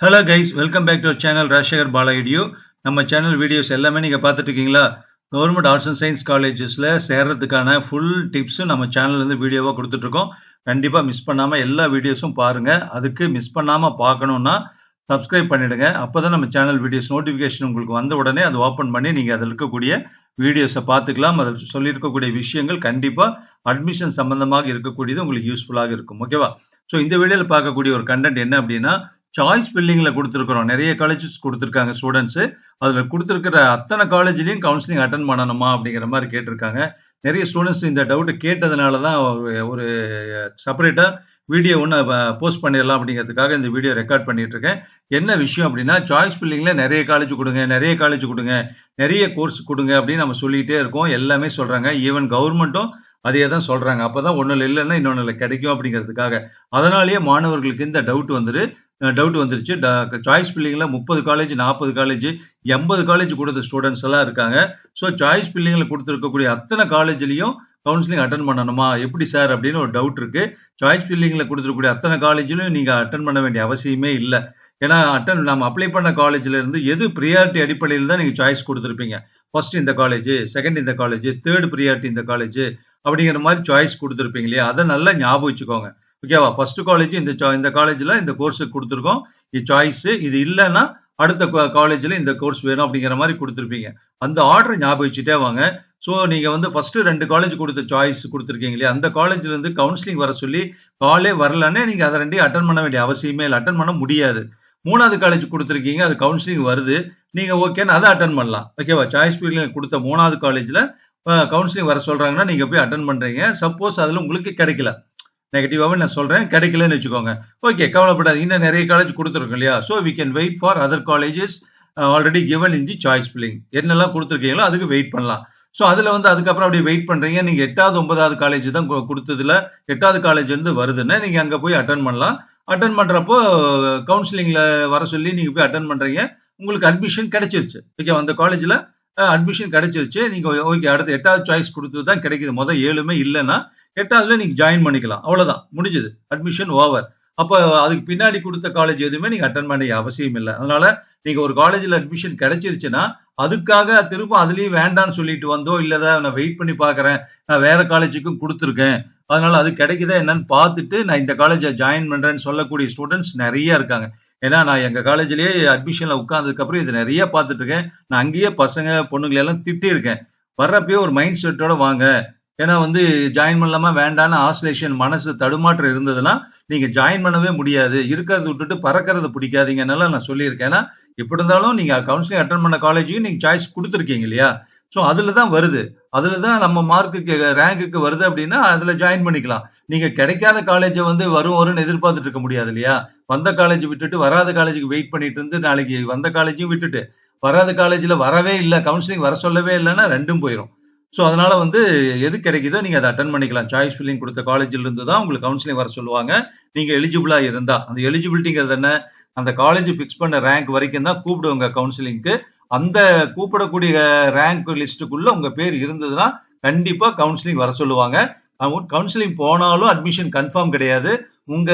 Hello guys welcome back to channel Rajasekhar Bala இடியோ நம்ம channel videos எல்லாமே நீங்கள் பார்த்துட்டு இருக்கீங்களா கவர்மெண்ட் ஆர்ட்ஸ் அண்ட் சயின்ஸ் காலேஜஸில் சேர்றதுக்கான ஃபுல் டிப்ஸும் நம்ம சேனல்லேருந்து வீடியோவாக கொடுத்துட்ருக்கோம் கண்டிப்பாக மிஸ் பண்ணாமல் எல்லா வீடியோஸும் பாருங்கள் அதுக்கு மிஸ் பண்ணாமல் பார்க்கணுன்னா சப்ஸ்கிரைப் பண்ணிடுங்க. அப்போ தான் நம்ம சேனல் வீடியோஸ் நோட்டிஃபிகேஷன் உங்களுக்கு வந்த உடனே அது ஓப்பன் பண்ணி நீங்கள் அதில் இருக்கக்கூடிய வீடியோஸை பார்த்துக்கலாம். அதில் சொல்லியிருக்கக்கூடிய விஷயங்கள் கண்டிப்பாக அட்மிஷன் சம்மந்தமாக இருக்கக்கூடியது உங்களுக்கு யூஸ்ஃபுல்லாக இருக்கும். ஓகேவா ஸோ இந்த வீடியோவில் பார்க்கக்கூடிய ஒரு கண்டென்ட் என்ன அப்படின்னா சாய்ஸ் பில்லிங்கில் கொடுத்துருக்குறோம். நிறைய காலேஜஸ் கொடுத்துருக்காங்க ஸ்டூடெண்ட்ஸு அதில் கொடுத்துருக்கிற அத்தனை காலேஜ்லேயும் கவுன்சிலிங் அட்டன் பண்ணணுமா அப்படிங்கிற மாதிரி கேட்டிருக்காங்க. நிறைய ஸ்டூடெண்ட்ஸ் இந்த டவுட்டு கேட்டதுனால தான் ஒரு செப்பரேட்டாக வீடியோ ஒன்று போஸ்ட் பண்ணிடலாம் அப்படிங்கிறதுக்காக இந்த வீடியோ ரெக்கார்ட் பண்ணிட்டு இருக்கேன் என்ன விஷயம் அப்படின்னா சாய்ஸ் பில்லிங்கில் நிறைய காலேஜ் கொடுங்க நிறைய காலேஜ் கொடுங்க நிறைய கோர்ஸ் கொடுங்க அப்படின்னு நம்ம சொல்லிகிட்டே இருக்கோம். எல்லாமே சொல்கிறாங்க ஈவன் கவர்மெண்ட்டும் அதே தான் சொல்கிறாங்க அப்போ தான் ஒன்றும் இல்லைன்னா இன்னொன்று கிடைக்கும் அப்படிங்கிறதுக்காக. அதனாலேயே மாணவர்களுக்கு இந்த டவுட் வந்துரு. டவுட் வந்துருச்சு. சாய்ஸ் பில்லிங்கில் முப்பது காலேஜ் நாற்பது காலேஜ் எண்பது காலேஜ் கொடுத்த ஸ்டூடெண்ட்ஸ் எல்லாம் இருக்காங்க. ஸோ சாய்ஸ் பில்லிங்கில் கொடுத்துருக்கக்கூடிய அத்தனை காலேஜ்லேயும் கவுன்சிலிங் அட்டன் பண்ணணுமா? எப்படி சார் அப்படின்னு ஒரு டவுட் இருக்கு. சாய்ஸ் ஃபில்லிங்கில் கொடுத்துருக்கக்கூடிய அத்தனை காலேஜிலும் நீங்கள் அட்டன் பண்ண வேண்டிய அவசியமே இல்லை. ஏன்னா அட்டன் நம்ம அப்ளை பண்ண காலேஜில் இருந்து எது ப்ரியாரிட்டி அடிப்படையில் தான் நீங்கள் சாய்ஸ் கொடுத்துருப்பீங்க? ஃபர்ஸ்ட் இந்த காலேஜ் செகண்ட் இந்த காலேஜ் தேர்ட் ப்ரியாரிட்டி இந்த காலேஜ் அப்படிங்கிற மாதிரி சாய்ஸ் கொடுத்துருப்பீங்க இல்லையா? அதை நல்லா ஞாபகம் வச்சுக்கோங்க. ஓகேவா ஃபர்ஸ்ட் காலேஜ் இந்த இந்த காலேஜில் இந்த கோர்ஸுக்கு கொடுத்துருக்கோம். இது சாய்ஸு இது இல்லைன்னா அடுத்த காலேஜில் இந்த கோர்ஸ் வேணும் அப்படிங்கிற மாதிரி கொடுத்துருப்பீங்க. அந்த ஆர்டர் ஞாபகம் வச்சுட்டே வாங்க. ஸோ நீங்கள் வந்து ஃபஸ்ட்டு ரெண்டு காலேஜ் கொடுத்த சாய்ஸ் கொடுத்துருக்கீங்க இல்லையா? அந்த காலேஜ்லேருந்து கவுன்சிலிங் வர சொல்லி காலே வரலன்னே நீங்கள் அதை ரெண்டையும் அட்டன் பண்ண வேண்டிய அவசியமே இல்லை. அட்டன் பண்ண முடியாது. மூணாவது காலேஜ் கொடுத்துருக்கீங்க அது கவுன்சிலிங் வருது. நீங்கள் ஓகேன்னு அதை அட்டன் பண்ணலாம். ஓகேவா சாய்ஸ் பீரியட் கொடுத்த மூணாவது காலேஜில் கவுன்சிலிங் வர சொல்கிறாங்கன்னா நீங்கள் போய் அட்டன் பண்ணுறீங்க சப்போஸ் அதில் உங்களுக்கு கிடைக்கல. நெகட்டிவாகவும் நான் சொல்கிறேன் கிடைக்கலன்னு வச்சுக்கோங்க. ஓகே கவலைப்படாது இன்னும் நிறைய காலேஜ் கொடுத்துருக்கோம் இல்லையா? So we can wait for other colleges already given in the choice filling என்னெல்லாம் கொடுத்துருக்கீங்களோ அதுக்கு வெயிட் பண்ணலாம். ஸோ அதில் வந்து அதுக்கப்புறம் அப்படியே வெயிட் பண்ணுறீங்க நீங்கள் எட்டாவது ஒன்பதாவது காலேஜ் தான் கொடுத்ததுல எட்டாவது காலேஜ் வந்து வருதுன்னா நீங்கள் அங்கே போய் அட்டன் பண்ணலாம். அட்டன் பண்ணுறப்போ கவுன்சிலிங்கில் வர சொல்லி நீங்கள் போய் அட்டன் பண்ணுறீங்க உங்களுக்கு அட்மிஷன் கிடைச்சிருச்சு. ஓகே அந்த காலேஜில் அட்மிஷன் கிடைச்சிருச்சு. நீங்கள் ஓகே அடுத்து எட்டாவது சாய்ஸ் கொடுத்தது தான் கிடைக்குது. மொதல் ஏழுமே இல்லைன்னா எட்டாவதுல நீங்க ஜாயின் பண்ணிக்கலாம். அவ்வளோதான் முடிஞ்சுது. அட்மிஷன் ஓவர் அப்போ அதுக்கு பின்னாடி கொடுத்த காலேஜ் எதுவுமே நீங்க அட்டன் பண்ண அவசியம் இல்லை. அதனால நீங்க ஒரு காலேஜில் அட்மிஷன் கிடைச்சிருச்சுன்னா அதுக்காக திரும்ப அதுலயும் வேண்டாம்னு சொல்லிட்டு வந்தோ இல்லைதா நான் வெயிட் பண்ணி பாக்குறேன் நான் வேற காலேஜுக்கும் கொடுத்துருக்கேன். அதனால அது கிடைக்குதா என்னன்னு பார்த்துட்டு நான் இந்த காலேஜை ஜாயின் பண்றேன்னு சொல்லக்கூடிய ஸ்டூடெண்ட்ஸ் நிறைய இருக்காங்க. ஏன்னா நான் எங்க காலேஜ்லயே அட்மிஷன்ல உட்கார்ந்ததுக்கு அப்புறம் இது நிறைய பார்த்துட்டு இருக்கேன். நான் அங்கேயே பசங்க பொண்ணுங்களை எல்லாம் திட்டிருக்கேன் வர்றப்பயே ஒரு மைண்ட் செட்டோட வாங்க. ஏன்னா வந்து ஜாயின் பண்ணலாமா வேண்டான்னு ஆசோலேஷன் மனசு தடுமாற்றம் இருந்ததுன்னா நீங்க ஜாயின் பண்ணவே முடியாது. இருக்கிறத விட்டுட்டு பறக்கிறது பிடிக்காதீங்கனால நான் சொல்லியிருக்கேன். ஏன்னா எப்படி இருந்தாலும் நீங்க கவுன்சிலிங் அட்டன் பண்ண காலேஜையும் நீங்க சாய்ஸ் கொடுத்துருக்கீங்க இல்லையா? ஸோ அதுல தான் வருது. அதுல தான் நம்ம மார்க்குக்கு ரேங்குக்கு வருது அப்படின்னா அதுல ஜாயின் பண்ணிக்கலாம். நீங்க கிடைக்காத காலேஜை வந்து வரும் வரும்னு எதிர்பார்த்துட்டு இருக்க முடியாது இல்லையா? வந்த காலேஜ் விட்டுட்டு வராத காலேஜுக்கு வெயிட் பண்ணிட்டு இருந்து நாளைக்கு வந்த காலேஜையும் விட்டுட்டு வராத காலேஜில் வரவே இல்லை கவுன்சிலிங் வர சொல்லவே இல்லைன்னா ரெண்டும் போயிடும் ஸோ அதனால வந்து எது கிடைக்குதோ நீங்க அதை அட்டன் பண்ணிக்கலாம். சாய்ஸ் ஃபில்லிங் கொடுத்த காலேஜில் இருந்து தான் உங்களுக்கு கவுன்சிலிங் வர சொல்லுவாங்க. நீங்க எலிஜிபிளா இருந்தா. அந்த எலிஜிபிலிட்டிங்கிறது என்ன? அந்த காலேஜ் ஃபிக்ஸ் பண்ண ரேங்க் வரைக்கும் தான் கூப்பிடுவாங்க கவுன்சிலிங்க்கு அந்த கூப்பிடக்கூடிய ரேங்க் லிஸ்ட்டுக்குள்ள உங்க பேர் இருந்ததுன்னா கண்டிப்பா கவுன்சிலிங் வர சொல்லுவாங்க. கவுன்சிலிங் போனாலும் அட்மிஷன் கன்ஃபார்ம் கிடையாது. உங்க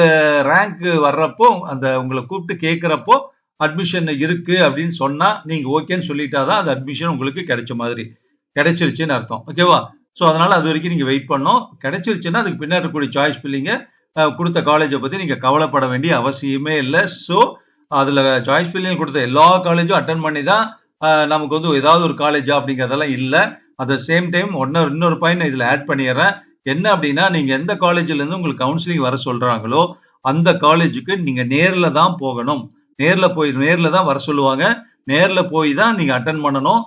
ரேங்க் வர்றப்போ அந்த உங்களை கூப்பிட்டு கேட்குறப்போ அட்மிஷன் இருக்கு அப்படின்னு சொன்னா நீங்க ஓகேன்னு சொல்லிட்டாதான் அந்த அட்மிஷன் உங்களுக்கு கிடைச்ச மாதிரி. கிடைச்சிருச்சுன்னு அர்த்தம். ஓகேவா ஸோ அதனால அது வரைக்கும் நீங்க வெயிட் பண்ணோம் கிடைச்சிருச்சுன்னா அதுக்கு பின்னாடி இருக்கக்கூடிய சாய்ஸ் பில்லிங்க கொடுத்த காலேஜை பத்தி நீங்க கவலைப்பட வேண்டிய அவசியமே இல்லை. ஸோ அதுல சாய்ஸ் பில்லிங் கொடுத்த எல்லா காலேஜும் அட்டன் பண்ணி தான் நமக்கு வந்து ஏதாவது ஒரு காலேஜா அப்படிங்கிறதெல்லாம் இல்லை. அட் த சேம் டைம் ஒன்னொரு இன்னொரு பாயிண்ட் இதில் ஆட் பண்ணிடுறேன். என்ன அப்படின்னா நீங்க எந்த காலேஜ்ல இருந்து உங்களுக்கு கவுன்சிலிங் வர சொல்றாங்களோ அந்த காலேஜுக்கு நீங்க நேர்ல தான் போகணும். நேர்ல போய் நேர்ல தான் வர சொல்லுவாங்க. நேர்ல போய் தான் நீங்க அட்டன் பண்ணணும்.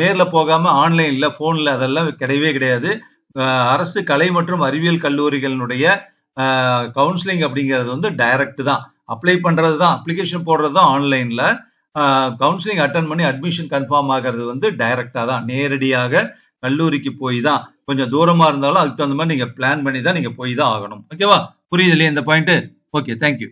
நேரில் போகாமல் ஆன்லைனில் ஃபோனில் அதெல்லாம் கிடையவே கிடையாது. அரசு கலை மற்றும் அறிவியல் கல்லூரிகளினுடைய கவுன்சிலிங் அப்படிங்கிறது வந்து டைரக்ட் தான். அப்ளை பண்ணுறது தான் அப்ளிகேஷன் போடுறது தான் ஆன்லைனில் கவுன்சிலிங் அட்டன் பண்ணி அட்மிஷன் கன்ஃபார்ம் ஆகிறது வந்து டைரக்டா தான் நேரடியாக கல்லூரிக்கு போய் தான் கொஞ்சம் தூரமாக இருந்தாலும் அதுக்கு தகுந்த மாதிரி நீங்கள் பிளான் பண்ணி தான் நீங்கள் போய் தான் ஆகணும் ஓகேவா புரியுது இல்லையா இந்த பாயிண்ட்டு ஓகே தேங்க்யூ